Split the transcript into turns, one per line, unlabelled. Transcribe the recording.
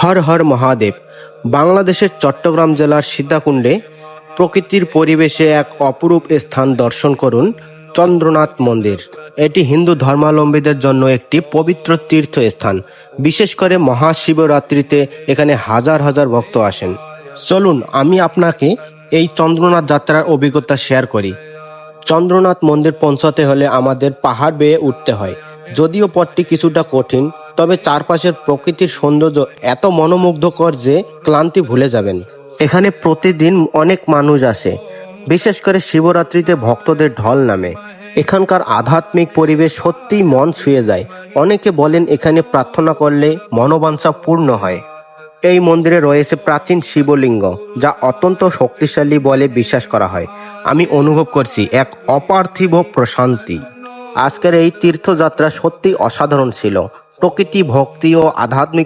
হর হর মহাদেব, বাংলাদেশের চট্টগ্রাম জেলার সীতাকুণ্ডে প্রকৃতির পরিবেশে এক অপরূপ স্থান দর্শন করুন চন্দ্রনাথ মন্দির। এটি হিন্দু ধর্মাবলম্বীদের জন্য একটি পবিত্র তীর্থস্থান। বিশেষ করে মহাশিবরাত্রিতে এখানে হাজার হাজার ভক্ত আসেন। চলুন, আমি আপনাকে এই চন্দ্রনাথ যাত্রার অভিজ্ঞতা শেয়ার করি। চন্দ্রনাথ মন্দির পৌঁছাতে হলে আমাদের পাহাড় বেয়ে উঠতে হয়। যদিও পথটি কিছুটা কঠিন, তবে চারপাশের প্রকৃতির সৌন্দর্য এত মনোমুগ্ধকর যে ক্লান্তি ভুলে যাবেন। এখানে প্রতিদিন অনেক মানুষ আসে, বিশেষ করে শিবরাত্রিতে ভক্তদের ঢল নামে। এখানকার আধ্যাত্মিক পরিবেশ সত্যিই মন ছুঁয়ে যায়। অনেকে বলেন এখানে প্রার্থনা করলে মনোবাঞ্ছা পূর্ণ হয়। এই মন্দিরে রয়েছে প্রাচীন শিবলিঙ্গ, যা অত্যন্ত শক্তিশালী বলে বিশ্বাস করা হয়। আমি অনুভব করছি এক অপার্থিব প্রশান্তি। আজকের এই তীর্থযাত্রা সত্যি অসাধারণ ছিল। প্রকৃতি ভক্তি ও আধ্যাত্মিক